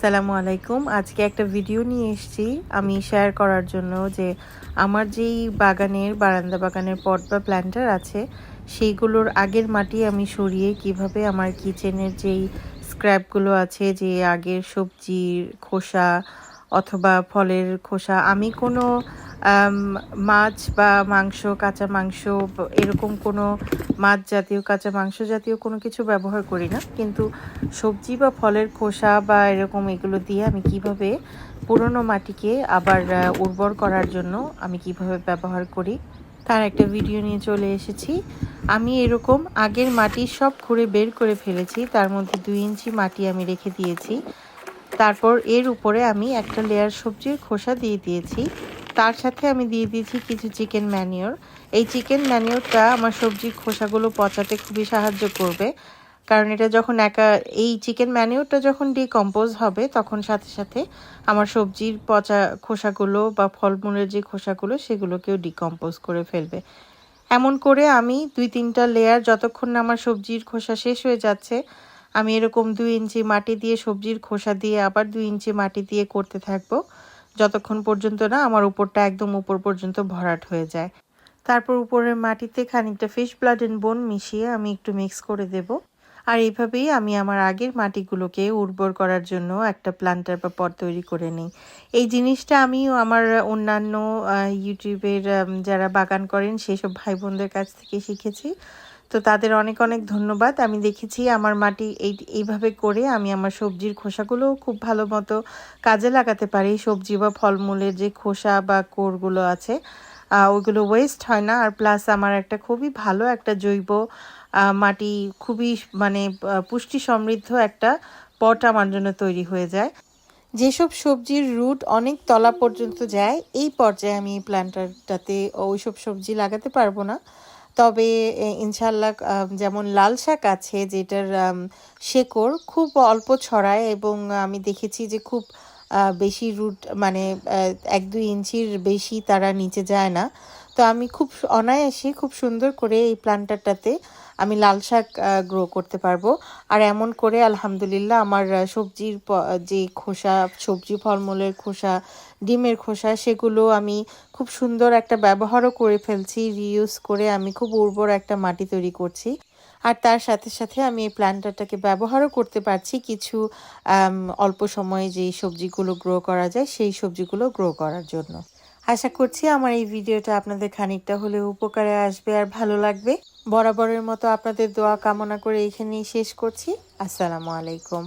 আসসালামু আলাইকুম। আজকে একটা ভিডিও নিয়ে এসেছি আমি শেয়ার করার জন্য যে আমার যেই বাগানের, বারান্দা বাগানের পট বা প্ল্যান্টার আছে, সেইগুলোর আগের মাটি আমি সরিয়ে কীভাবে আমার কিচেনের যেই স্ক্র্যাপগুলো আছে, যে আগের সবজির খোসা অথবা ফলের খোসা, আমি কোনো মাছ বা মাংস, কাঁচা মাংস, এরকম কোনো মাছ জাতীয়, কাঁচা মাংস জাতীয় কোনো কিছু ব্যবহার করি না। কিন্তু সবজি বা ফলের খোসা বা এরকম এগুলো দিয়ে আমি কীভাবে পুরনো মাটিকে আবার উর্বর করার জন্য আমি কীভাবে ব্যবহার করি, তার একটা ভিডিও নিয়ে চলে এসেছি। আমি এরকম আগের মাটি সব খুঁড়ে বের করে ফেলেছি, তার মধ্যে দুই ইঞ্চি মাটি আমি রেখে দিয়েছি। তারপর এর উপরে আমি একটা লেয়ার সবজির খোসা দিয়ে দিয়েছি। তার সাথে আমি দিয়ে দিয়েছি কিছু চিকেন ম্যানিওর এই চিকেন ম্যানিওরটা আমার সবজির খোসাগুলো পচাতে খুবই সাহায্য করবে। কারণ এটা যখন একা, এই চিকেন ম্যানিওরটা যখন ডিকম্পোজ হবে, তখন সাথে সাথে আমার সবজির পচা খোসাগুলো বা ফলমূলের যে খোসাগুলো, সেগুলোকেও ডিকম্পোজ করে ফেলবে। এমন করে আমি দুই তিনটা লেয়ার যতক্ষণ না আমার সবজির খোসা শেষ হয়ে যাচ্ছে, আমি এরকম দুই ইঞ্চি মাটি দিয়ে সবজির খোসা দিয়ে আবার দুই ইঞ্চি মাটি দিয়ে করতে থাকব। যতক্ষণ পর্যন্ত না আমার উপরটা একদম উপর পর্যন্ত ভরাট হয়ে যায়। তারপর উপরের মাটিতে খানিকটা ফিশ ব্লাড এন্ড বোন মিশিয়ে আমি একটু মিক্স করে দেব। আর এইভাবেই আমি আমার আগের মাটিগুলোকে উর্বর করার জন্য একটা প্ল্যান্টার বা পট তৈরি করে নিই। এই জিনিসটা আমি আমার অন্যান্য ইউটিউবের যারা বাগান করেন, সেসব ভাই বোনদের কাছ থেকে শিখেছি। তো তাদের অনেক অনেক ধন্যবাদ। আমি দেখেছি আমার মাটি এই, এইভাবে করে আমি আমার সবজির খোসাগুলোও খুব ভালো মতো কাজে লাগাতে পারি। সবজি বা ফলমূলের যে খোসা বা কোরগুলো আছে ওইগুলো ওয়েস্ট হয় না। আর প্লাস আমার একটা খুবই ভালো একটা জৈব মাটি খুবই মানে পুষ্টি সমৃদ্ধ একটা পট আমার জন্য তৈরি হয়ে যায়। যেসব সবজির রুট অনেক তলা পর্যন্ত যায়, এই পর্যায়ে আমি এই প্ল্যান্টারটাতে ওইসব সবজি লাগাতে পারব না। তবে ইনশাল্লাহ যেমন লাল শাক আছে, যেটার শেকড় খুব অল্প ছড়ায় এবং আমি দেখেছি যে খুব বেশি রুট মানে এক দুই ইঞ্চির বেশি তারা নিচে যায় না। তো আমি খুব অনায়াসে খুব সুন্দর করে এই প্ল্যান্টারটাতে আমি লাল শাক গ্রো করতে পারব। আর এমন করে আলহামদুলিল্লাহ আমার সবজির যে খোসা, সবজি ফলমূলের খোসা, ডিমের খোসা, সেগুলো আমি খুব সুন্দর একটা ব্যবহারও করে ফেলছি রিইউজ করে আমি খুব উর্বর একটা মাটি তৈরি করছি। আর তার সাথে সাথে আমি এই প্ল্যান্টারটাকে ব্যবহারও করতে পারছি। কিছু অল্প সময়ে যেই সবজিগুলো গ্রো করা যায়, সেই সবজিগুলো গ্রো করার জন্য। আশা করছি আমার এই ভিডিওটা আপনাদের খানিকটা হলে উপকারে আসবে আর ভালো লাগবে। বরাবরের মতো আপনাদের দোয়া কামনা করে এখানেই শেষ করছি। আসসালামু আলাইকুম।